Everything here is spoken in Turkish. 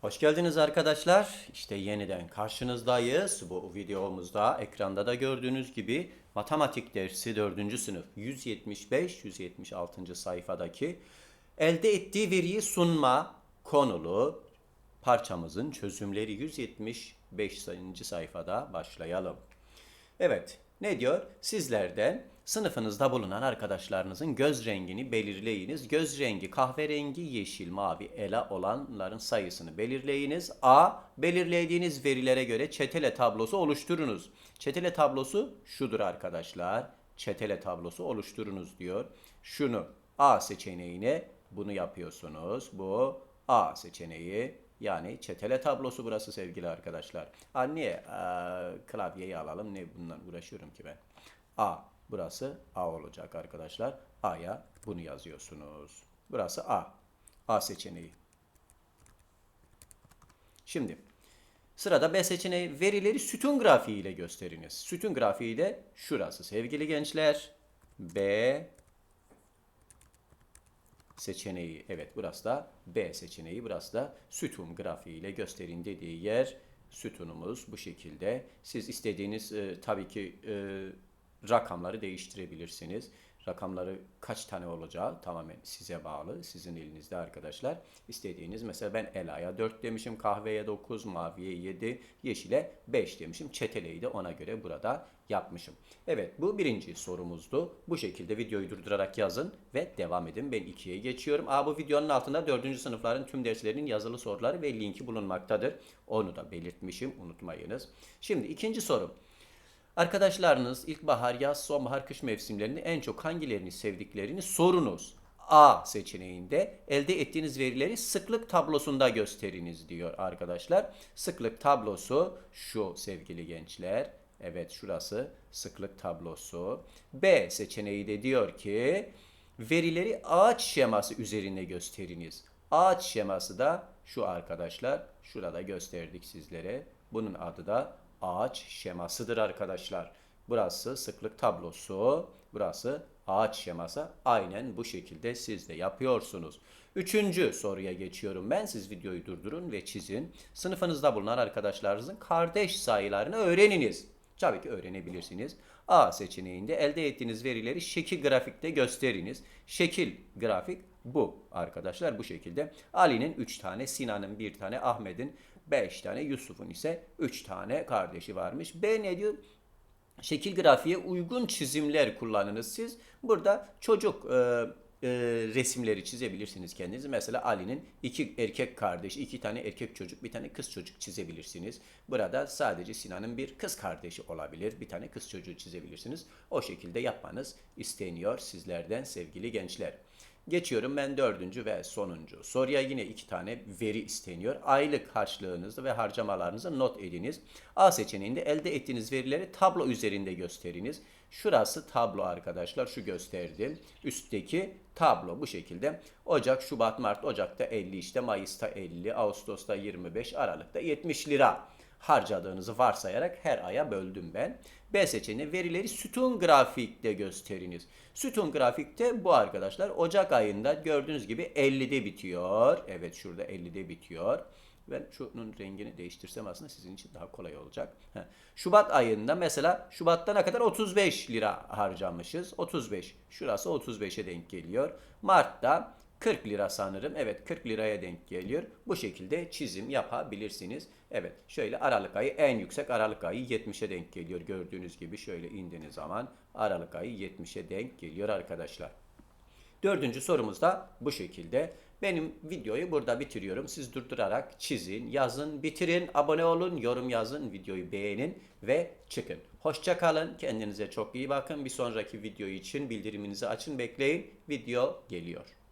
Hoş geldiniz arkadaşlar. İşte yeniden karşınızdayız. Bu videomuzda ekranda da gördüğünüz gibi matematik dersi 4. sınıf 175-176. sayfadaki elde ettiği veriyi sunma konulu parçamızın çözümleri 175. sayfada başlayalım. Evet, ne diyor? Sizlerden sınıfınızda bulunan arkadaşlarınızın göz rengini belirleyiniz. Göz rengi kahverengi, yeşil, mavi, ela olanların sayısını belirleyiniz. A. Belirlediğiniz verilere göre çetele tablosu oluşturunuz. Çetele tablosu şudur arkadaşlar. Çetele tablosu oluşturunuz diyor. Şunu A seçeneğine bunu yapıyorsunuz. Bu A seçeneği yani çetele tablosu burası sevgili arkadaşlar. Ee, klavyeyi alalım? Ne bundan uğraşıyorum ki ben? A. Burası A olacak arkadaşlar. A'ya bunu yazıyorsunuz. Burası A. A seçeneği. Şimdi sırada B seçeneği verileri sütun grafiği ile gösteriniz. Sütun grafiği de şurası sevgili gençler. B seçeneği. Evet burası da B seçeneği. Burası da sütun grafiği ile gösterin dediği yer. Sütunumuz bu şekilde. Siz istediğiniz e, tabii ki e, rakamları değiştirebilirsiniz. Rakamları kaç tane olacağı tamamen size bağlı. Sizin elinizde arkadaşlar. İstediğiniz mesela ben Ela'ya 4 demişim, kahveye 9, maviye 7, yeşile 5 demişim. Çeteleyi de ona göre burada yapmışım. Evet bu birinci sorumuzdu. Bu şekilde videoyu durdurarak yazın ve devam edin. Ben 2'ye geçiyorum. Aa, bu videonun altında 4. sınıfların tüm derslerinin yazılı soruları ve linki bulunmaktadır. Onu da belirtmişim unutmayınız. Şimdi ikinci sorum. Arkadaşlarınız ilkbahar, yaz, sonbahar, kış mevsimlerinde en çok hangilerini sevdiklerini sorunuz. A seçeneğinde elde ettiğiniz verileri sıklık tablosunda gösteriniz diyor arkadaşlar. Sıklık tablosu şu sevgili gençler. Evet şurası sıklık tablosu. B seçeneği de diyor ki verileri ağaç şeması üzerinde gösteriniz. Ağaç şeması da şu arkadaşlar. Şurada gösterdik sizlere. Bunun adı da ağaç şemasıdır arkadaşlar. Burası sıklık tablosu, burası ağaç şeması. Aynen bu şekilde siz de yapıyorsunuz. Üçüncü soruya geçiyorum ben. Siz videoyu durdurun ve çizin. Sınıfınızda bulunan arkadaşlarınızın kardeş sayılarını öğreniniz. Tabii ki öğrenebilirsiniz. A seçeneğinde elde ettiğiniz verileri şekil grafikte gösteriniz. Şekil grafik bu arkadaşlar bu şekilde. Ali'nin 3 tane, Sinan'ın 1 tane, Ahmet'in 5 tane, Yusuf'un ise 3 tane kardeşi varmış. B ne diyor? Şekil grafiğe uygun çizimler kullanınız siz. Burada çocuk e, e, resimleri çizebilirsiniz kendiniz. Mesela Ali'nin iki erkek kardeşi, iki tane erkek çocuk, bir tane kız çocuk çizebilirsiniz. Burada sadece Sinan'ın bir kız kardeşi olabilir. Bir tane kız çocuğu çizebilirsiniz. O şekilde yapmanız isteniyor sizlerden sevgili gençler. Geçiyorum ben dördüncü ve sonuncu. Soruya yine iki tane veri isteniyor. Aylık harçlığınızı ve harcamalarınızı not ediniz. A seçeneğinde elde ettiğiniz verileri tablo üzerinde gösteriniz. Şurası tablo arkadaşlar. Şu gösterdim. Üstteki tablo bu şekilde. Ocak, Şubat, Mart, Ocak'ta 50 işte Mayıs'ta 50, Ağustos'ta 25, Aralık'ta 70 lira harcadığınızı varsayarak her aya böldüm ben. B seçeneği verileri sütun grafikte gösteriniz. Sütun grafikte bu arkadaşlar Ocak ayında gördüğünüz gibi 50'de bitiyor. Evet şurada 50'de bitiyor. Ben şunun rengini değiştirsem aslında sizin için daha kolay olacak. Şubat ayında mesela Şubat'ta ne kadar 35 lira harcamışız. 35. Şurası 35'e denk geliyor. Mart'ta 40 lira sanırım. Evet 40 liraya denk geliyor. Bu şekilde çizim yapabilirsiniz. Evet şöyle Aralık ayı en yüksek Aralık ayı 70'e denk geliyor. Gördüğünüz gibi şöyle indiğiniz zaman Aralık ayı 70'e denk geliyor arkadaşlar. Dördüncü sorumuz da bu şekilde. Benim videoyu burada bitiriyorum. Siz durdurarak çizin, yazın, bitirin, abone olun, yorum yazın, videoyu beğenin ve çıkın. Hoşça kalın. Kendinize çok iyi bakın. Bir sonraki video için bildiriminizi açın, bekleyin. Video geliyor.